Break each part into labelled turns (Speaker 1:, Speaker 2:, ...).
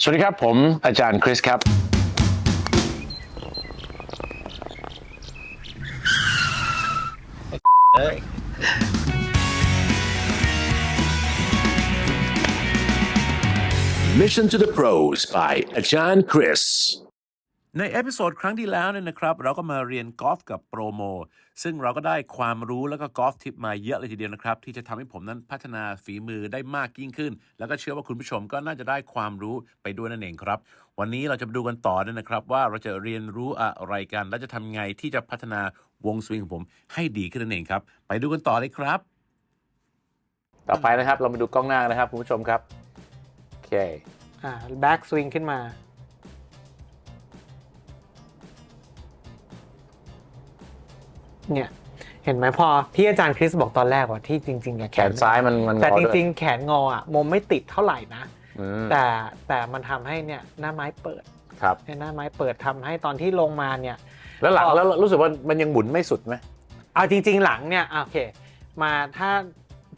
Speaker 1: สวัสดีครับผมอาจารย์คริสครับ Mission to the Pros by อาจารย์คริส
Speaker 2: ในเอพิโซดครั้งที่แล้วเนี่ยนะครับ เราก็มาเรียนกอล์ฟกับโปรโม ซึ่งเราก็ได้ความรู้แล้วก็กอล์ฟทิปมาเยอะเลยทีเดียวนะครับ ที่จะทำให้ผมนั้นพัฒนาฝีมือได้มากยิ่งขึ้น แล้วก็เชื่อว่าคุณผู้ชมก็น่าจะได้ความรู้ไปด้วยนั่นเองครับ วันนี้เราจะมาดูกันต่อเนี่ยนะครับ ว่าเราจะเรียนรู้อะไรกัน และจะทำไงที่จะพัฒนาวงสวิงของผมให้ดีขึ้นนั่นเองครับ ไปดูกันต่อเลยครับ ต่อไปนะครับ เรามาดูกล้องหน้านะครับคุณผู้ชมครับโอเค
Speaker 3: อ่าแบ็กสวิงขึ้นมา เนี่ย เห็นไหมพอที่อาจารย์คริสบอกตอนแรกว่าที่จริงๆอะ
Speaker 1: แขนซ้ายมันมัน
Speaker 3: แต่
Speaker 1: งอ
Speaker 3: จ
Speaker 1: ด้วย
Speaker 3: ริง ๆ แขนงออะมมไม่ติดเท่าไหร่นะ
Speaker 1: อืม
Speaker 3: แต่แต่มันทำให้เนี่ยหน้าไม้เปิด
Speaker 1: ครับ
Speaker 3: หน้าไม้เปิดทำให้ตอนที่ลงมาเนี่ย
Speaker 1: แล้วหลัง
Speaker 3: ก็
Speaker 1: แล้วรู้สึกว่ามันยังหมุนไม่สุดไหม
Speaker 3: เอาจริง ๆ หลังเนี่ยอะโอเค มาถ้า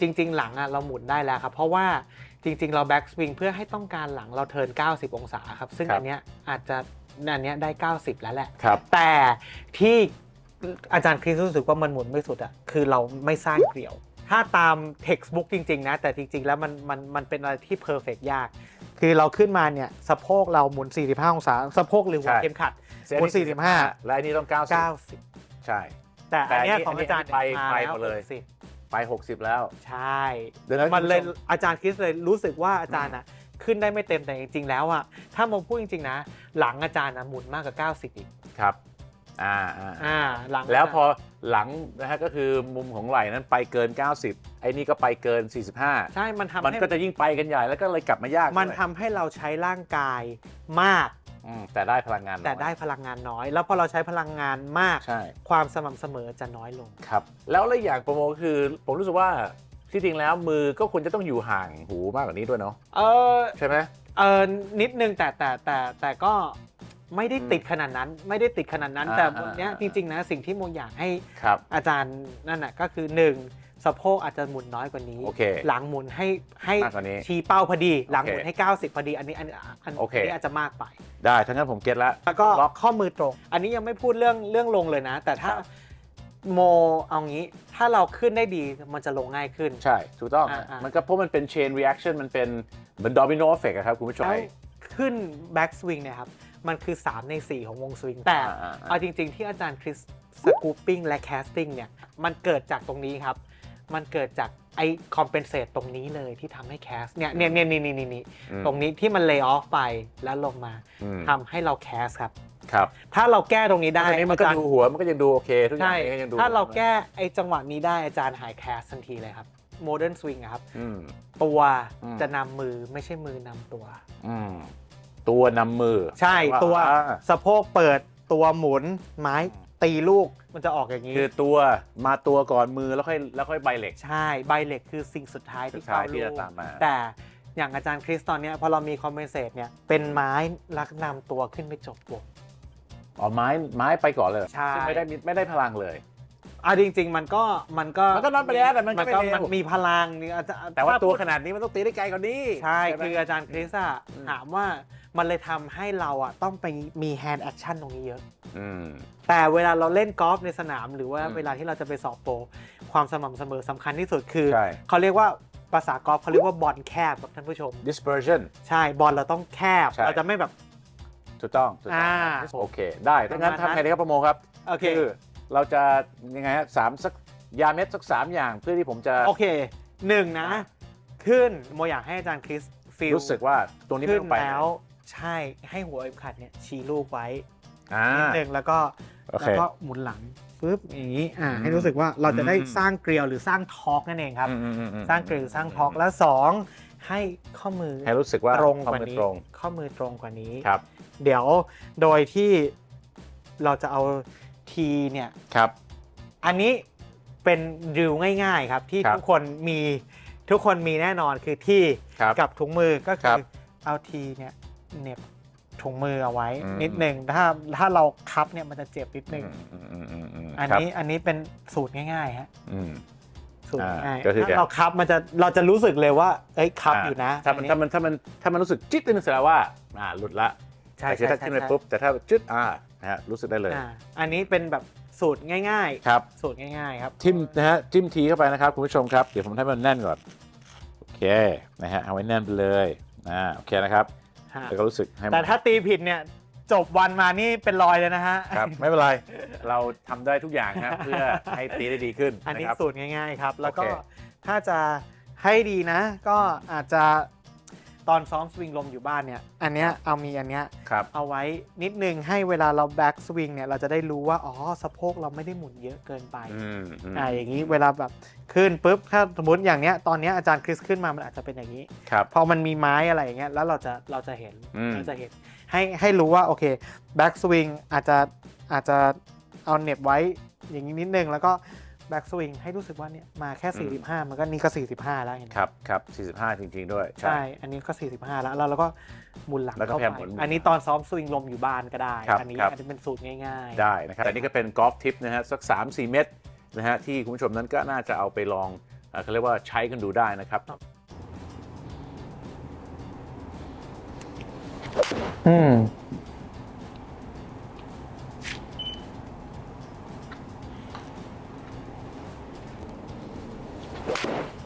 Speaker 3: จริง ๆ หลังอะเราหมุนได้แล้วครับ เพราะว่าจริง ๆ เราแบ็กสวิงเพื่อให้ต้องการหลังเราเทิร์น 90 องศาครับ ซึ่งอันเนี้ยอาจจะอันเนี้ยได้ 90 แล้วแหละ
Speaker 1: ครับ
Speaker 3: แต่ที่ อาจารย์คริสรู้สึกว่ามันหมุนไม่สุดอะคือเราไม่สร้างเกลียว ถ้าตาม textbook จริง ๆ นะ แต่จริง ๆ แล้วมันมันมันเป็นอะไรที่ perfect ยาก คือเราขึ้นมาเนี่ยสะโพกเราหมุน 45 องศาสะโพกหรือหัว
Speaker 1: ใช่
Speaker 3: เข็มขัด
Speaker 1: เซต
Speaker 3: หมุน
Speaker 1: ที่
Speaker 3: 45
Speaker 1: และอันนี้ต้อง 90
Speaker 3: 90
Speaker 1: ใช่
Speaker 3: แต่อันเนี้ย
Speaker 1: แต่อันนี้
Speaker 3: ของอาจารย์
Speaker 1: ไป
Speaker 3: มา
Speaker 1: ไป
Speaker 3: แล้ว
Speaker 1: หมดเลย
Speaker 3: 60
Speaker 1: ไป 60 แล้ว
Speaker 3: ใช่
Speaker 1: เดี๋ยวนะ
Speaker 3: มันเลย
Speaker 1: คุณผู้ชม
Speaker 3: อาจารย์คริสเลยรู้สึกว่าอาจารย์อะขึ้นได้ไม่เต็มแต่จริงๆแล้วอะถ้ามองพูดจริงๆนะ หลังอาจารย์นะหมุนมากกว่า 90 อีก
Speaker 1: ครับ อ่าอ่า
Speaker 3: อ่าหลัง
Speaker 1: แล้วพอหลังนะฮะก็คือมุมของไหล่นั้นไปเกิน 90 ไอ้นี่ก็ไปเกิน 45
Speaker 3: ใช่มันทำ
Speaker 1: มัน
Speaker 3: ให้
Speaker 1: ก็จะยิ่งไปกันใหญ่แล้วก็เลยกลับมายาก
Speaker 3: มัน
Speaker 1: ด้วย
Speaker 3: ทำให้เราใช้ร่างกายมาก
Speaker 1: อืมแต่ได้พลังงานน้อย
Speaker 3: แต่ได้พลังงานน้อย แล้วพอเราใช้พลังงานมาก
Speaker 1: ใช่
Speaker 3: ความสม่ำเสมอจะน้อยลง
Speaker 1: ครับ แล้วและอย่างโปรโมก็คือ ผมรู้สึกว่าที่จริงแล้วมือก็ควรจะต้องอยู่ห่างหูมากกว่านี้ด้วยเนาะ
Speaker 3: เออ
Speaker 1: ใช่ไหม
Speaker 3: เออนิดนึงแต่แต่แต่แต่ก็ ไม่ได้
Speaker 1: อืม
Speaker 3: ติดขนาดนั้น ไม่ได้ติดขนาดนั้น
Speaker 1: อ่า
Speaker 3: แต่
Speaker 1: อ่า
Speaker 3: วันเนี้ย
Speaker 1: อ่า
Speaker 3: จริงๆนะสิ่งที่โมอยากให้
Speaker 1: ครับ
Speaker 3: อาจารย์นั่นน่ะก็คือหนึ่งสะโพกอาจจะหมุนน้อยกว่านี้
Speaker 1: โอเค
Speaker 3: หลังหมุนให้ให้
Speaker 1: มากกว่านี้
Speaker 3: ชี้เป้าพอดี หลังหมุน
Speaker 1: โอเค
Speaker 3: ให้ 90 พอดี อันนี้อันอัน
Speaker 1: โอเค
Speaker 3: อันนี้อาจจะมากไป
Speaker 1: ได้ทั้างนั้นผมเก็ตแล้ว
Speaker 3: แล้วก็
Speaker 1: ล็อก
Speaker 3: ข้อมือตรง อันนี้ยังไม่พูดเรื่องเรื่องลงเลยนะ แต่ถ้า
Speaker 1: ครับ
Speaker 3: โมเอางี้ถ้าเราขึ้นได้ดีมันจะลงง่ายขึ้น
Speaker 1: ใช่ ถูกต้อง
Speaker 3: อ่าอ่ามั
Speaker 1: มันก็เพราะมันเป็น chain reaction มันเป็นเหมือน domino effect อะครับคุณผู้ชม
Speaker 3: แล้วขึ้นแบ็กสวิงเนี่ยครับ มันคือ 3 ใน 4 ของวงสวิง แต่
Speaker 1: อ่าอ่าอ่า
Speaker 3: เอาจริง ๆ ที่อาจารย์คริสสกูปปิ้งและแคสติ้งเนี่ย มันเกิดจากตรงนี้ครับ มันเกิดจากไอ้คอมเพนเซตตรงนี้เลยที่ทำให้แคสเนี่ยเนี่ยเนี่ยนี่นี่นี่นี่
Speaker 1: อืม
Speaker 3: ตรงนี้ที่มันเล y o อ f ไปแล้วลงมา
Speaker 1: อืม
Speaker 3: ทำให้เราแคสครับ
Speaker 1: ครับ
Speaker 3: ถ้าเราแก้ตรงนี้ได้
Speaker 1: ตอนนี้มันก็
Speaker 3: อาจารย์
Speaker 1: ดูหัวมันก็ยังดูโอเคทุกอย่า
Speaker 3: ใช่
Speaker 1: งก็ยังดู
Speaker 3: ถ้าเราแก้ไอ้จังหวะนี้ได้อาจารย์หายแคสทันทีเลยครับโมเดิร์นสวิงครับ
Speaker 1: อืม
Speaker 3: ตัว
Speaker 1: อืม
Speaker 3: จะนำมือไม่ใช่มือนำตัว
Speaker 1: อืม ตัวนำมือ
Speaker 3: ใช่าตัว
Speaker 1: อ่า
Speaker 3: สะโพกเปิดตัวหมุนไม้ตีลูกมันจะออกอย่างนี้
Speaker 1: คือตัวมาตัวก่อนมือแล้วค่อยแล้วค่อยใบเหล็ก
Speaker 3: ใช่ ใบเหล็กคือสิ่งสุดท้าย
Speaker 1: สุ
Speaker 3: ที่
Speaker 1: ดท้าย
Speaker 3: เข้า
Speaker 1: ที่
Speaker 3: ลู
Speaker 1: จะ
Speaker 3: ก
Speaker 1: ตามมา
Speaker 3: แต่อย่างอาจารย์คริสตอนเนี้ยพอเรามีคอมเพนเซตเนี่ยเป็นไม้ลักนำตัวขึ้นไปจบวง
Speaker 1: อ๋อไม้ไม้ไปก่อนเลยเหรอ
Speaker 3: ใช่
Speaker 1: ซึ่งไม่ได้มีไม่ได้พลังเลย
Speaker 3: อะจริง ๆ มันก็มันก็
Speaker 1: มันก็น็อตไปแล้วแต่มันก็
Speaker 3: มัน
Speaker 1: ไม่
Speaker 3: ก็
Speaker 1: เร็ว
Speaker 3: มันมีพลังนี่อาจจะ
Speaker 1: แต่ว่า
Speaker 3: ถ้
Speaker 1: ตัว
Speaker 3: พูด
Speaker 1: ขนาดนี้มันต้องตีได้ไกลกว่านี้
Speaker 3: ใช่
Speaker 1: ไหม
Speaker 3: คืออาจารย์คริสอะ
Speaker 1: อืม
Speaker 3: ถามว่า มันเลยทำให้เราอะต้องไปมีแฮนด์แอคชั่นตรงนี้เยอะ
Speaker 1: อืม
Speaker 3: แต่เวลาเราเล่นกอล์ฟในสนามหรือว่า
Speaker 1: อืม
Speaker 3: เวลาที่เราจะไปสอบโปรความสม่ำเสมอสำคัญที่สุดคือ
Speaker 1: ใช่
Speaker 3: เขาเรียกว่าภาษากอล์ฟเขาเรียกว่าบอลแคบครับท่านผู้ชม
Speaker 1: dispersion
Speaker 3: ใช่บอลเราต้องแคบ
Speaker 1: ใช่
Speaker 3: เราจะไม่แบบ
Speaker 1: ถูกต้องถูกต้อง
Speaker 3: อ่า
Speaker 1: โอเค ได้ถ้างั้น
Speaker 3: ประมาณนั้น
Speaker 1: ทำไงดีครับประโมครับ
Speaker 3: โอเค
Speaker 1: คือเราจะยังไงฮะสามสักยาเม็ดสักสามอย่างเพื่อที่ผมจะ
Speaker 3: โอเคหนึ่งนะ ขึ้นโมอยากให้อาจารย์คริสฟีล
Speaker 1: รู้สึกว่าตรงนี้ไม่
Speaker 3: ขึ้น
Speaker 1: ต้องไป
Speaker 3: แล้ว ใช่ให้หัวเอ็มขัดเนี่ยชี้ลูกไว้
Speaker 1: อ่า
Speaker 3: นิดหนึ่งแล้วก็
Speaker 1: โอเค
Speaker 3: แล้วก็หมุนหลังปึ๊บอย่างนี้อ่า
Speaker 1: อืม
Speaker 3: ให้รู้สึกว่าเราจะได้
Speaker 1: อืม
Speaker 3: สร้างเกลียวหรือสร้างทอร์กนั่นเองครับ
Speaker 1: อืมอืมอืมอืม
Speaker 3: สร้างเกลียวหรือสร้างทอร์กแล้วสองให้ข้อมือ
Speaker 1: ให้รู้สึกว่า
Speaker 3: ตรง
Speaker 1: คว
Speaker 3: กว่า
Speaker 1: มือ
Speaker 3: นี้
Speaker 1: ตรง
Speaker 3: ข้อมือตรงกว่านี้
Speaker 1: ครับ
Speaker 3: เดี๋ยวโดยที่เราจะเอาทีเนี่ย
Speaker 1: ครับ
Speaker 3: อันนี้เป็นดิวง่ายๆครับ ที่
Speaker 1: ครับ
Speaker 3: ทุกคนมีทุกคนมีแน่นอนคือที่
Speaker 1: ครับ
Speaker 3: กับถุงมือก็
Speaker 1: ครั
Speaker 3: คือบ เอาทีเนี่ย เหน็บถุงมือเอาไว้
Speaker 1: อืม
Speaker 3: นิดหนึ่งถ้าถ้าเราคับเนี่ยมันจะเจ็บนิดหนึ่ง
Speaker 1: อืมอืมอืมอืม
Speaker 3: อัน
Speaker 1: ครับ
Speaker 3: นี้อันนี้เป็นสูตรง่ายๆฮะ
Speaker 1: อืม
Speaker 3: สูตร
Speaker 1: อ่า
Speaker 3: ง่าย
Speaker 1: ก็คือ
Speaker 3: ถ้าเราคับมันจะเราจะรู้สึกเลยว่าเอ้ยคับอยู่นะ
Speaker 1: ถ้ามัน
Speaker 3: อั
Speaker 1: ถ้ามันถ้ามันถ้ามันรู้สึกจิ๊ดนึงแสดงว่าอ่าหลุดละ
Speaker 3: ใช่
Speaker 1: แต่คือ
Speaker 3: ใช่
Speaker 1: ถ้าขึ้นไป
Speaker 3: ใช่
Speaker 1: ปุ๊บแต่ถ้าจึ๊ดอ่านะฮะรู้สึกได้เลย
Speaker 3: อ่าอันนี้เป็นแบบสูตรง่าย
Speaker 1: ครับ
Speaker 3: ๆ สูตรง่ายๆครับ
Speaker 1: ทิมนะฮะจิ้มทีเข้าไปนะครับคุณผู้ชมครับ เดี๋ยวผมให้มันแน่นก่อน โอเคนะฮะเอาไว้แน่นไปเลยอ่าโอเคนะครับ
Speaker 3: ฮะ
Speaker 1: แล้วก็รู้สึกให้มัน
Speaker 3: แต่ถ้าตีผิดเนี่ยจบวันมานี่เป็นรอยเลยนะฮะ
Speaker 1: ครับ ไม่เป็นไร เราทำได้ทุกอย่างครับ เพื่อให้ตีได้ดีขึ้น
Speaker 3: อันนี้ะ
Speaker 1: ครับ
Speaker 3: สูตรง่ายๆครับ แล้วก็
Speaker 1: โอเค
Speaker 3: ถ้าจะให้ดีนะ ก็อาจจะ ตอนซ้อมสวิงลมอยู่บ้านเนี่ย อันเนี้ยเอามีอันเนี้ย
Speaker 1: ครับ
Speaker 3: เอาไว้นิดนึงให้เวลาเราแบ็กสวิงเนี่ยเราจะได้รู้ว่าอ๋อสะโพกเราไม่ได้หมุนเยอะเกินไป
Speaker 1: อืมอืม
Speaker 3: อ่าอย่างนี้เวลาแบบขึ้นปุ๊บถ้าสมมติอย่างเนี้ยตอนเนี้ยอาจารย์คริสขึ้นมามันอาจจะเป็นอย่างนี้
Speaker 1: ครับ
Speaker 3: พอมันมีไม้อะไรอย่างเงี้ยแล้วเราจะเราจะเห็น
Speaker 1: อืม
Speaker 3: เราจะเห็นให้ให้รู้ว่าโอเคแบ็กสวิงอาจจะอาจจะเอาเหน็บไว้อย่างนี้นิดนึง แล้วก็ แบ็กสวิงให้รู้สึกว่าเนี่ยมาแค่ 45 มันก็นี่ก็ 45 แล้วเห็นไหม
Speaker 1: ครับครับ45 จริง ๆ ด้วย
Speaker 3: ใช่ อันนี้ก็ 45 แล้วแล้วเราก็หมุนหลัง
Speaker 1: แล้วก็
Speaker 3: เข้า
Speaker 1: พยายาม
Speaker 3: ไป
Speaker 1: หมุน
Speaker 3: อันนี้ตอนซ้อมสวิงลมอยู่บ้านก็ได้
Speaker 1: ครับ
Speaker 3: อันี้
Speaker 1: ครับ
Speaker 3: อันนี้เป็นสูตรง่ายๆ
Speaker 1: ได้นะครับแต่นี่ก็เป็นกอล์ฟทิปนะฮะสัก 3-4 เม็ดนะฮะที่คุณผู้ชมนั้นก็น่าจะเอาไปลองเอ่อเขาเรียกว่าใช้กันดูได้นะครับ
Speaker 3: อืม Thank you.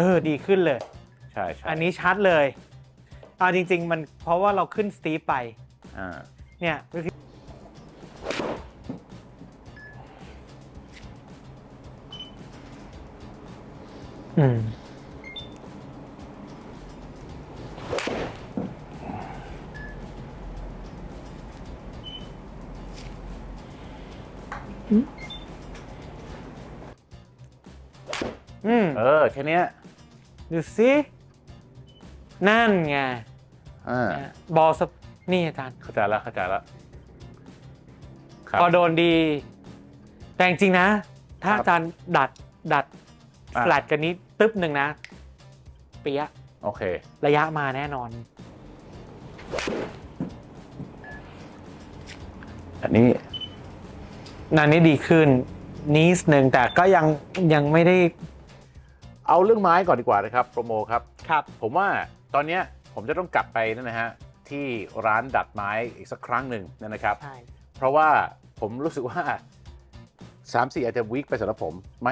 Speaker 3: เออดีขึ้นเลย
Speaker 1: ใช่ใช่
Speaker 3: อันนี้ชัดเลยอ่าจริง ๆ มันเพราะว่าเราขึ้นสตีฟไป
Speaker 1: อ่า
Speaker 3: เนี่ยก็คืออืม อืม
Speaker 1: เออแค่เนี้ย
Speaker 3: ดูสินั่นไง
Speaker 1: อ่า
Speaker 3: อะบอลสปนี่อาจารย์
Speaker 1: เข้าใจแล้วเข้าใจแล้วครับ
Speaker 3: พอโดนดี แต่จริงๆนะ ถ้า
Speaker 1: ครับ
Speaker 3: อาจารย์ดัดดัด
Speaker 1: อะ
Speaker 3: แฟลตกันนี้ตึ๊บหนึ่งนะ เปียะ
Speaker 1: โอเค
Speaker 3: ระยะมาแน่นอน
Speaker 1: อันนี้
Speaker 3: นันนี้ดีขึ้นนิดหนึ่งแต่ก็ยังยังไม่ได้
Speaker 1: เอาเรื่องไม้ก่อนดีกว่านะครับโปรโมครับ
Speaker 3: ครับ
Speaker 1: ผมว่าตอนเนี้ยผมจะต้องกลับไปนั่นนะฮะที่ร้านดัดไม้อีกสักครั้งหนึ่งนะครับ
Speaker 3: ใช่
Speaker 1: เพราะว่าผมรู้สึกว่า3 4อาจจะวีคไปสำหรับผมไหม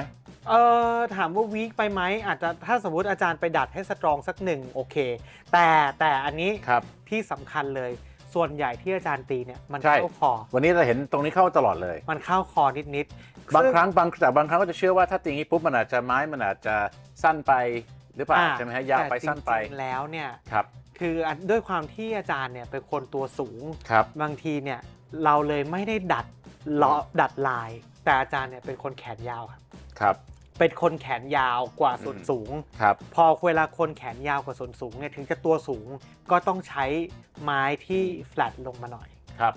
Speaker 3: เออถามว่าวีคไปไหมอาจจะถ้าสมมติอาจารย์ไปดัดให้สตรองสักหนึ่งโอเค แต่แต่อันนี้
Speaker 1: ครับ
Speaker 3: ที่สำคัญเลย ส่วนใหญ่ที่อาจารย์ตีเนี่ยมัน
Speaker 1: ใช่
Speaker 3: เข้าคอ
Speaker 1: วันนี้เราเห็นตรงนี้เข้าตลอดเลย
Speaker 3: มันเข้าคอนิดๆ
Speaker 1: บาง
Speaker 3: ซึ่
Speaker 1: ครั้งบางแต่บางครั้งก็จะเชื่อว่าถ้าตีอย่างนี้ปุ๊บมันอาจจะไม้มันอาจจะ สั้นไปหรือเปล่า
Speaker 3: อ่
Speaker 1: ใช่ไหมฮะยาวไป
Speaker 3: แต่
Speaker 1: สั้นไป
Speaker 3: จริงๆแล้วเนี่ย
Speaker 1: ครับ
Speaker 3: คืออันด้วยความที่อาจารย์เนี่ยเป็นคนตัวสูง
Speaker 1: ครับ
Speaker 3: บางทีเนี่ยเราเลยไม่ได้ดัดล้อดัดลาย แต่อาจารย์เนี่ยเป็นคนแขนยาวครับ
Speaker 1: ครับ
Speaker 3: เป็นคนแขนยาวกว่าส่วน
Speaker 1: อืม
Speaker 3: สูง
Speaker 1: ครับ
Speaker 3: พอเวลาคนแขนยาวกว่าส่วนสูงเนี่ยถึงจะตัวสูงก็ต้องใช้ไม้ที่แฟลตลงมาหน่อย
Speaker 1: ครับ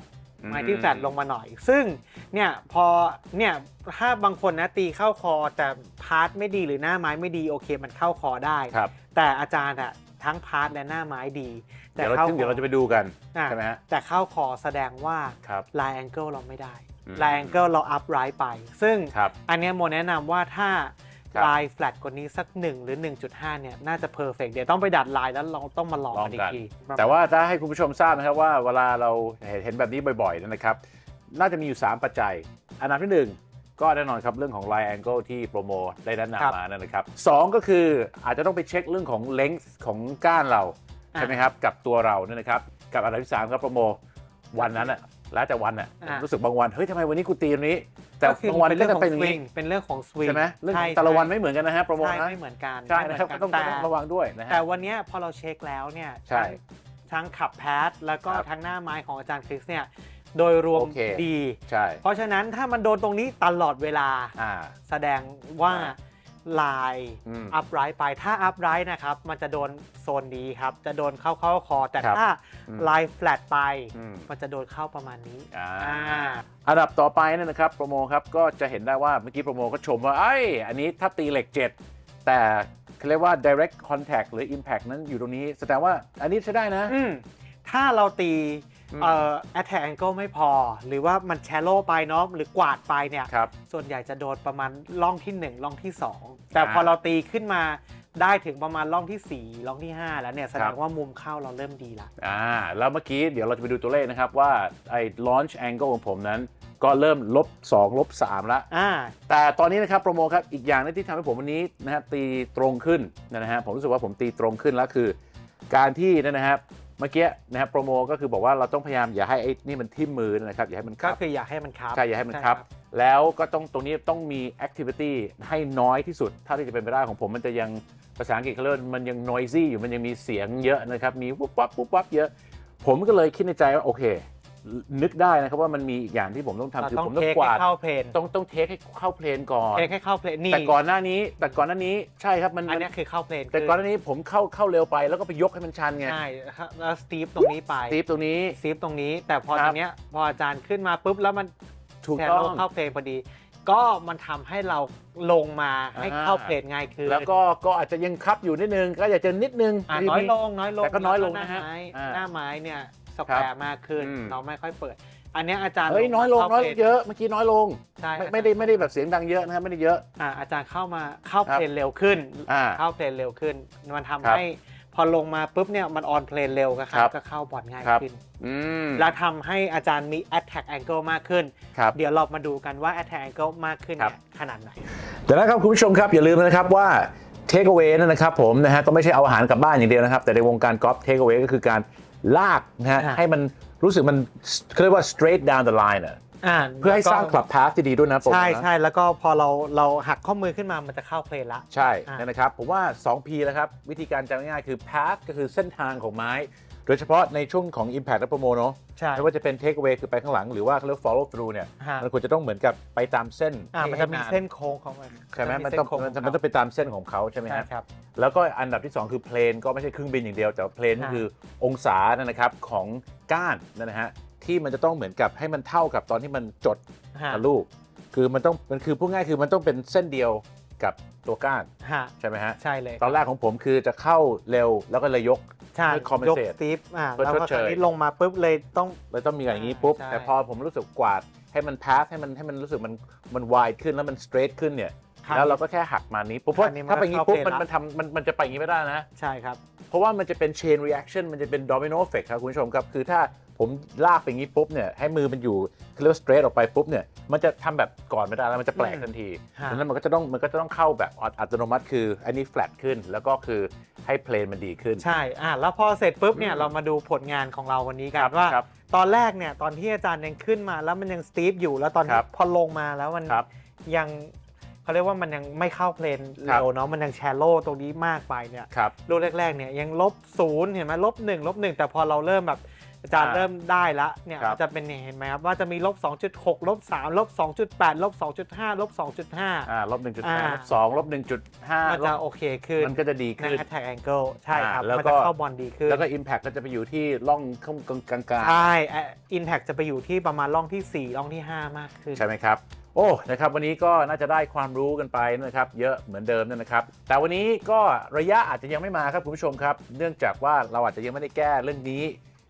Speaker 3: ไม้ที่แฟลตลงมาหน่อย ซึ่งเนี่ยพอเนี่ยถ้าบางคนนะตีเข้าคอแต่พาร์ทไม่ดีหรือหน้าไม้ไม่ดีโอเคมันเข้าคอได้
Speaker 1: ครับ
Speaker 3: แต่อาจารย์อะทั้งพาร์ทและหน้าไม้ดี แต่
Speaker 1: เดี๋ยวเรา
Speaker 3: เข้า
Speaker 1: ซึ่งเดี๋ยวเราจะไปดูกัน
Speaker 3: อะ
Speaker 1: ใช่ไหมฮะ
Speaker 3: แต่เข้าคอแสดงว่า
Speaker 1: ครับ
Speaker 3: ลายแองเกิลเราไม่ได้
Speaker 1: อืม
Speaker 3: ลายแองเกิลเราอัพไรไป ซึ่ง
Speaker 1: ครับ
Speaker 3: อันเนี้ยโมแนะนำว่าถ้า
Speaker 1: ครับ
Speaker 3: ลายแฟลตกว่านี้สัก 1 หรือ 1.5 เนี่ย น่าจะเพอร์เฟกเดี๋ยวต้องไปดัดลายแล้วเราต้องมาลอง
Speaker 1: ลอง
Speaker 3: กันอี
Speaker 1: กั
Speaker 3: ก
Speaker 1: น
Speaker 3: ที
Speaker 1: แต่ว่าถ้าให้คุณผู้ชมทราบนะครับว่าเวลาเราเห็นแบบนี้บ่อยๆนะครับ น่าจะมีอยู่ 3 ปัจจัย อันดับที่ 1 ก็แน่นอนครับเรื่องของ line angle ที่โปรโมได้แนะ
Speaker 3: ครับ
Speaker 1: นำมานั่นนะครับสองก็คืออาจจะต้องไปเช็คเรื่องของ length ของก้านเรา
Speaker 3: อ่า
Speaker 1: ใช่ไหมครับกับตัวเราเนี่ยนะครับกับอันดับที่3ครับโปรโมวันนั้นอะแล้วแต่วันอะ
Speaker 3: อ่า
Speaker 1: รู้สึกบางวันเฮ้ยทำไมวันนี้กูตีตรงนี้ แต่
Speaker 3: ก็คือบา
Speaker 1: งวัน
Speaker 3: เป็น
Speaker 1: ก็
Speaker 3: เรื่อง
Speaker 1: จะ
Speaker 3: ของ
Speaker 1: เป็นอ
Speaker 3: ส
Speaker 1: ย่าง
Speaker 3: วิ
Speaker 1: นี้
Speaker 3: งเป็นเรื่องของสวิง
Speaker 1: ใช่ไหมเรื่อง
Speaker 3: ใช่
Speaker 1: แต่ละวัน
Speaker 3: ใช่
Speaker 1: ไม่เหมือนกันนะฮะโปรโม
Speaker 3: ใช่
Speaker 1: นะ
Speaker 3: ไม่เหมือนกัน
Speaker 1: ใช่
Speaker 3: ไม่เหมื
Speaker 1: นะครับ
Speaker 3: กั
Speaker 1: ต้อง
Speaker 3: แต่
Speaker 1: ต้องระวังด้วยนะฮะ
Speaker 3: แต่วันเนี้ยพอเราเช็คแล้วเนี่ย
Speaker 1: ใช่
Speaker 3: ทั้งทั้งขับแพทแล้วก็
Speaker 1: ครับ
Speaker 3: ทั้งหน้าไม้ของอาจารย์คริสเนี่ยโดยรวม
Speaker 1: โอเค
Speaker 3: ดี
Speaker 1: ใช่
Speaker 3: เพราะฉะนั้นถ้ามันโดนตรงนี้ตลอดเวลา
Speaker 1: อ่า
Speaker 3: แสดงว่า
Speaker 1: อ่า
Speaker 3: ลาย
Speaker 1: อืม
Speaker 3: อัพไรต์ไปถ้าอัพไรต์นะครับ มันจะโดนโซนนี้ครับ จะโดนเข้าเข้าคอ แต่
Speaker 1: ครับ
Speaker 3: ถ้า
Speaker 1: อืม
Speaker 3: ลายแฟลตไป
Speaker 1: อืม
Speaker 3: มันจะโดนเข้าประมาณนี้
Speaker 1: อ่า
Speaker 3: อ่า
Speaker 1: อันดับต่อไปเนี่ยนะครับโปรโมครับก็จะเห็นได้ว่าเมื่อกี้โปรโมก็ชมว่าไอ้ยอันนี้ถ้าตีเหล็ก 7 แต่เขาเรียกว่า direct contact หรือ impact นั้นอยู่ตรงนี้ แสดงว่าอันนี้ใช้ได้นะ
Speaker 3: อืมถ้าเราตี
Speaker 1: อืม
Speaker 3: เอ่อ attack angle ไม่พอ หรือว่ามัน shallow ไปเนาะหรือกวาดไปเนี่ย
Speaker 1: ครับ
Speaker 3: ส่วนใหญ่จะโดนประมาณร่องที่1ร่องที่ 2 แต่
Speaker 1: อ่า
Speaker 3: พอเราตีขึ้นมาได้ถึงประมาณร่องที่4ร่องที่ 5 แล้วเนี่ยแสด
Speaker 1: ครั
Speaker 3: ง
Speaker 1: บ
Speaker 3: ว่ามุมเข้าเราเริ่มดีละ
Speaker 1: อ่าแล้วเมื่อกี้เดี๋ยวเราจะไปดูตัวเลขนะครับ ว่าไอ้ launch angle ของผมนั้น ก็เริ่มลบ2ลบ3ละ
Speaker 3: อ่า
Speaker 1: แต่ตอนนี้นะครับโปรโมครับอีกอย่างหนึงที่ทำให้ผมวันนี้นะฮะตีตรงขึ้นนะฮะผมรู้สึกว่าผมตีตรงขึ้นแล้วคือ การที่เนยนะครับเมื่อกี้นะครับโปรโมก็คือบอกว่าเราต้องพยายามอย่าให้ไอ้นี่มันทิ่มมือนะครับอย่าให้มัน
Speaker 3: ก็
Speaker 1: คับ
Speaker 3: คืออยากให้มันครับ
Speaker 1: ใช่อย่าให้มันครับ แล้วก็ต้องตรงนี้ต้องมี activity ให้น้อยที่สุดเท่าที่จะเป็นไปได้ของผมมันจะยังภาษาอังกฤษเขาเรียกว่ามันยัง noisy อยู่มันยังมีเสียงเยอะนะครับมีปุ๊บปั๊บปุ๊บปั๊บเยอะ ผมก็เลยคิดในใจว่าโอเค นึกได้นะครับว่ามันมีอีกอย่างที่ผมต้องทำ
Speaker 3: เรา
Speaker 1: คือ
Speaker 3: ต้อง
Speaker 1: ผมต้อ
Speaker 3: เท
Speaker 1: ง
Speaker 3: ค
Speaker 1: กวา
Speaker 3: ให้
Speaker 1: ด
Speaker 3: เข้าเพลน
Speaker 1: ต้องต้องเทคให้เข้าเพลนก่อน
Speaker 3: เทคให้เข้าเพลนนี่
Speaker 1: แต่ก่อนหน้านี้ แต่ก่อนหน้านี้ใช่ครับมัน
Speaker 3: อัน
Speaker 1: มัน
Speaker 3: เนี้ยคือเข้าเพลน
Speaker 1: แต่ก่อนหน้านี้ผมเข้าเข้าเร็วไปแล้วก็ไปยกให้มันชันไง
Speaker 3: ใช่ครับแล้วสตีฟตรงนี้ไป
Speaker 1: ตีฟตรงนี้
Speaker 3: สตีฟตรงนี้แต่พอ
Speaker 1: ครับ
Speaker 3: ตรงเนี้ยพออาจารย์ขึ้นมาปุ๊บแล้วมัน
Speaker 1: ถูก
Speaker 3: แทน
Speaker 1: ต้อ
Speaker 3: โล
Speaker 1: ง
Speaker 3: เข้าเพลนพอดีก็มันทำให้เราลงมาให้
Speaker 1: อ่า
Speaker 3: เข้าเพลนง่ายขึ้น
Speaker 1: แล้วก็ก็อาจจะยังคับอยู่นิดนึง ก็อยากจะนิดนึง
Speaker 3: อะ
Speaker 1: มี
Speaker 3: น้อยลงน้อยลง
Speaker 1: แต่ก็น้อยลง
Speaker 3: แว
Speaker 1: นะฮะ
Speaker 3: หน้าไม้
Speaker 1: อ่า
Speaker 3: หน้าไม้เนี่ย สแคว
Speaker 1: ครั
Speaker 3: ร์
Speaker 1: บ
Speaker 3: มากขึ้น
Speaker 1: อืม
Speaker 3: เราไม่ค่อยเปิด อันเนี้ยอาจารย์
Speaker 1: เฮ้ยน้อยลง
Speaker 3: ข้า
Speaker 1: น้อย
Speaker 3: พ
Speaker 1: ลงเยอะเมื่อกี้น้อยลง
Speaker 3: ใช่
Speaker 1: ไม่ไม่ได้ไม่ได้แบบเสียงดังเยอะนะครับไม่ได้เยอะ
Speaker 3: อ่าอาจารย์เข้ามาเข้า
Speaker 1: ครับ
Speaker 3: เพลนเร็วขึ้น
Speaker 1: อ่า
Speaker 3: เข้าเพลนเร็วขึ้น มันทำ
Speaker 1: ครับ
Speaker 3: ให้พอลงมาปุ๊บเนี่ยมันออนเพลนเร็วก็ค
Speaker 1: ครั
Speaker 3: รับบก็เข้าบอลง่าย
Speaker 1: ครับ
Speaker 3: ขึ้น
Speaker 1: อืม
Speaker 3: แล้วทำให้อาจารย์มี attack angle มากขึ้น
Speaker 1: ครับ
Speaker 3: เดี๋ยวเรามาดูกันว่า attack angle มากขึ้น
Speaker 1: ครับ
Speaker 3: เนี่ยขนาดไหน
Speaker 1: แต่นะครับคุณผู้ชมครับอย่าลืมนะครับว่า take away นั่นนะครับผมนะฮะก็ไม่ใช่เอาอาหารกลับบ้านอย่างเดียวนะครับ แต่ในวงการกอล์ฟ take away ก็คือการ ลากนะฮะ
Speaker 3: อ่า
Speaker 1: ให้มันรู้สึกมันเขาเรียกว่า straight down the line อะ
Speaker 3: อ่า
Speaker 1: เพื่อให้สร้าง club path ที่ดีด้วยนะผม
Speaker 3: ใช่
Speaker 1: นะ
Speaker 3: ใช่แล้วก็พอเราเราหักข้อมือขึ้นมามันจะเข้าเพลนละ
Speaker 1: ใช่
Speaker 3: อะ
Speaker 1: นั่นนะครับ ผมว่า 2P แล้วครับ วิธีการจำง่ายๆคือ path ก็คือเส้นทางของไม้ โดยเฉพาะในช่วงของ impact และ promo เนอะ
Speaker 3: ใช่
Speaker 1: ไม่ว่าจะเป็น take away คือไปข้างหลังหรือว่าเขาเรียก follow through เนี่ย
Speaker 3: ฮะ
Speaker 1: มันควรจะต้องเหมือนกับไปตามเส้น
Speaker 3: อ่ามันจะมี
Speaker 1: ให้า
Speaker 3: เส้นโค้งของมัน
Speaker 1: ใช่ไหมมัน
Speaker 3: เส้
Speaker 1: ต้อง
Speaker 3: โค้ง
Speaker 1: มัน
Speaker 3: ขง
Speaker 1: มันต้องไปตามเส้นของเขาใช่ไหม
Speaker 3: ใช่
Speaker 1: ฮะ
Speaker 3: ครับ
Speaker 1: แล้วก็อันดับที่ 2 คือเพลนก็ไม่ใช่เครื่องบินอย่างเดียวแต่เพลนก็
Speaker 3: ฮะ
Speaker 1: คือองศานั่นนะครับของก้านนั่นนะฮะ ที่มันจะต้องเหมือนกับให้มันเท่ากับตอนที่มันจด
Speaker 3: ฮะ
Speaker 1: กับลูก คือมันต้องมันคือพูดง่ายคือมันต้องเป็นเส้นเดียวกับตัวก้าน
Speaker 3: ฮะ
Speaker 1: ใช่ไหมฮะ
Speaker 3: ใช่เลย
Speaker 1: ตอนแรกของผมคือจะเข้าเร็วแล้วก็เลยยก
Speaker 3: ใช่
Speaker 1: เพื่อ
Speaker 3: ยก
Speaker 1: compensate
Speaker 3: สตีฟอ่า
Speaker 1: เพื่อ
Speaker 3: แล้ว
Speaker 1: ชด
Speaker 3: ก็
Speaker 1: เช
Speaker 3: ตอน
Speaker 1: ย
Speaker 3: นี้ลงมาปุ๊บเลยต้อง
Speaker 1: เลยต้องมีอย่างนี้ปุ๊บ
Speaker 3: ใช่
Speaker 1: แต่พอผมรู้สึกกวาดให้มันพาสให้มันให้มันรู้สึกมันมันวายขึ้นแล้วมันสเตรทขึ้นเนี่ย
Speaker 3: ครับ
Speaker 1: แล้วเราก็แค่หักมานี้ปุ๊บเพราะ
Speaker 3: อันนี้มัน
Speaker 1: ถ้าเป็นอย่างนี้ปุ๊บ
Speaker 3: เข้า
Speaker 1: มัน
Speaker 3: เพลนละ
Speaker 1: มันทำมันมันจะไปอย่างนี้ไม่ได้นะ
Speaker 3: ใช่ครับ
Speaker 1: เพราะว่ามันจะเป็น chain reaction มันจะเป็น domino effect ครับคุณผู้ชมครับ คือถ้า ผมลากไปอย่างนี้ปุ๊บเนี่ยให้มือมันอยู่เขาเรียกว่า straight ออกไปปุ๊บเนี่ยมันจะทำแบบก่อนไม่ได้แล้วมันจะแปลก
Speaker 3: อืม
Speaker 1: ทันที
Speaker 3: ฮะ
Speaker 1: ดังนั้นมันก็จะต้องมันก็จะต้องเข้าแบบอัตโนมัติคืออันนี้ flat ขึ้น แล้วก็คือให้เพลนมันดีขึ้น
Speaker 3: ใช่อ่าแล้วพอเสร็จปุ๊บเนี่ย
Speaker 1: อืม
Speaker 3: เรามาดูผลงานของเราวันนี้กั
Speaker 1: ครั
Speaker 3: น
Speaker 1: บ
Speaker 3: ว่า
Speaker 1: ครับ
Speaker 3: ตอนแรกเนี่ยตอนที่อาจารย์ยังขึ้นมาแล้วมันยังสตีฟอยู่แล้วตอน
Speaker 1: ค
Speaker 3: นี้
Speaker 1: รับ
Speaker 3: พอลงมาแล้วมัน
Speaker 1: ครับ
Speaker 3: ยังเขาเรียกว่ามันยังไม่เข้าเพลน
Speaker 1: ครับ
Speaker 3: เร็วเนาะมันยังแชโลตรงนี้มากไปเนี่ย
Speaker 1: ครับ
Speaker 3: ลูกแรกๆเนี่ยยังลบศูนย์เห็นไหมลบหนึ่งลบหนึ่งแต่พอเราเริ่มแบบ อาจารย์
Speaker 1: อ่า
Speaker 3: เริ่มได้ละเนี่ย
Speaker 1: ครับ
Speaker 3: มันจะเป็นเห็นไหมครับว่าจะมีลบ2.6ลบ3ลบ2.8ลบ2.5ลบ2.5
Speaker 1: อ่าลบหนึ่งจุด
Speaker 3: อ่า
Speaker 1: ห้าลบสองลบหนึ่งจุดห้า
Speaker 3: มันจะโอเคขึ้น
Speaker 1: มันก็จะดี
Speaker 3: ใน
Speaker 1: ขึ้น
Speaker 3: attack angle ใช่ครับ
Speaker 1: อ่าแล้ว
Speaker 3: มัน
Speaker 1: ก็
Speaker 3: จะเข้าบอลดีขึ้น
Speaker 1: แล้วก็ impact ก็จะไปอยู่ที่ร่องข้างกลางกลาง
Speaker 3: ใช่ impact จะไปอยู่ที่ประมาณร่องที่4ร่องที่ 5 มากขึ้น
Speaker 1: ใช่ไหมครับ โอ้นะครับ วันนี้ก็น่าจะได้ความรู้กันไปนะครับ เยอะเหมือนเดิมนั่นนะครับ แต่วันนี้ก็ระยะอาจจะยังไม่มาครับคุณผู้ชมครับ เนื่องจากว่าเราอาจจะยังไม่ได้แก้เรื่องนี้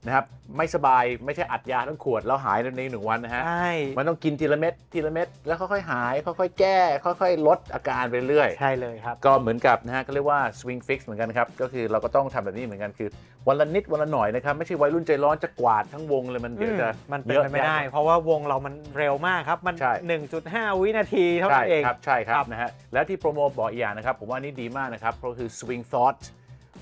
Speaker 1: นะครับไม่สบายไม่ใช่อัดยาทั้งขวดแล้วหายในหนึ่งวันนะฮะ
Speaker 3: ใช่
Speaker 1: มันต้องกินทีละเม็ดทีละเม็ดแล้วค่อยๆหาย ค่อยๆแก้ ค่อยๆ ลดอาการไปเรื่อย
Speaker 3: ใช่เลยครับ
Speaker 1: ก็เหมือนกับนะฮะก็เรียกว่า swing fix เหมือนกันครับ ก็คือเราก็ต้องทำแบบนี้เหมือนกันคือ วันละนิดวันละหน่อยนะครับ ไม่ใช่วัยรุ่นใจร้อนจะกวาดทั้งวงเลยมันเดี๋ยวจะ
Speaker 3: มันเป็น
Speaker 1: ยอะ
Speaker 3: ไปไม่ได้
Speaker 1: แยะ
Speaker 3: เพราะว่าวงเรามันเร็วมากครับ มัน
Speaker 1: ใช่
Speaker 3: 1.5 วินาทีเท่า
Speaker 1: ใช่
Speaker 3: นั้นเอง
Speaker 1: ครับใช่ครั
Speaker 3: ครับบ
Speaker 1: นะฮะแล้วที่โปรโมบอกอีกอย่างนะครับ ผมว่านี่ดีมากนะครับเพราะคือ swing thought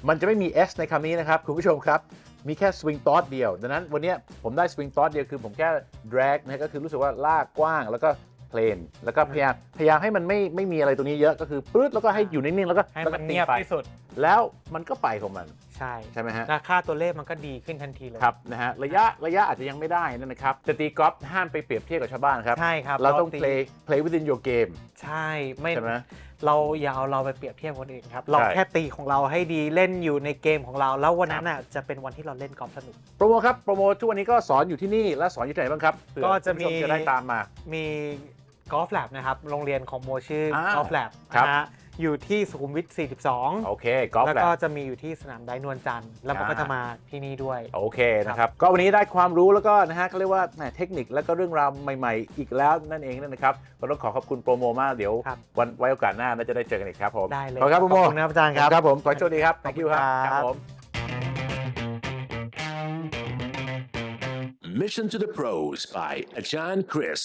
Speaker 1: มันจะไม่มี S ในคำนี้นะครับคุณผู้ชมครับ มีแค่ swing thought เดียว ดังนั้นวันเนี้ยผมได้ swing thought เดียวคือผมแค่ drag นะฮะก็คือรู้สึกว่าลากกว้างแล้วก็ plain แล้วก็พยายามพยายามให้มันไม่ไม่มีอะไรตรงนี้เยอะก็คือปื๊ดแล้วก็ให้อยู่นิ่งๆแล้วก็
Speaker 3: ให้
Speaker 1: แล้ว
Speaker 3: มั
Speaker 1: ก็
Speaker 3: น
Speaker 1: ตี
Speaker 3: เงียบ
Speaker 1: ไป
Speaker 3: ที่สุด
Speaker 1: แล้วมันก็ไปของมัน
Speaker 3: ใช่
Speaker 1: ใช่ไหมฮะ
Speaker 3: ราคาตัวเลขมันก็ดีขึ้นทันทีเลย
Speaker 1: ครับนะฮะระยะระยะอาจจะยังไม่ได้นั่นนะครับแต่ตีกอล์ฟห้ามไปเปรียบเทียบกับชาวบ้านครับ
Speaker 3: ใช่ครับ
Speaker 1: เราต้อง
Speaker 3: ตี
Speaker 1: play play within your game
Speaker 3: ใช่ไม่
Speaker 1: ใช่ไหม
Speaker 3: เราอย่าเอาเราไปเปรียบเทียบคนอื่นครับ เรา
Speaker 1: ใช่
Speaker 3: แค่ตีของเราให้ดีเล่นอยู่ในเกมของเรา แล้ววันนั้นน่ะจะเป็นวันที่เราเล่นกอล์ฟสนุก
Speaker 1: โปรโมครับโปรโมทุกวันนี้ก็สอนอยู่ที่นี่และสอนอยู่ที่ไหนบ้างครับเผื่อ
Speaker 3: ก็จะมี
Speaker 1: คุณผู้ชจะได้ตามมา
Speaker 3: มีกอล์ฟแลบนะครับ โรงเรียนของโมชื่อ
Speaker 1: อ่าก
Speaker 3: อล์ฟแลบ
Speaker 1: ครับ
Speaker 3: นะฮะ อยู่ที่สุขุมวิท 42
Speaker 1: โอเคกอล์ฟ
Speaker 3: แล้ว
Speaker 1: แหละ
Speaker 3: ก็จะมีอยู่ที่สนามไดนวลจันทร์แล้วมันก็
Speaker 1: อ่า
Speaker 3: จะมาที่นี่ด้วย
Speaker 1: โอเคนะครับ ก็วันนี้ได้ความรู้แล้วก็นะฮะเขาเรียกว่าแหม่เทคนิคแล้วก็เรื่องราวใหม่ๆ อีกแล้วนั่นเองนะครับก็ต้องขอขอบคุณโปรโมมากเดี๋ยว
Speaker 3: ครับ
Speaker 1: วันไว้โอกาสหน้าน่าจะได้เจอกันอีกครับผม
Speaker 3: ได้เลย
Speaker 1: ขอบคุณครับโปรโม
Speaker 3: ขอบคุณนะครับอาจารย์ครับ
Speaker 1: ครับผมขอให้โชคดีครับ thank you ครับ
Speaker 3: ขอบคุณครับ
Speaker 1: ครับผม
Speaker 2: Mission to the Pros by Ajahn Chris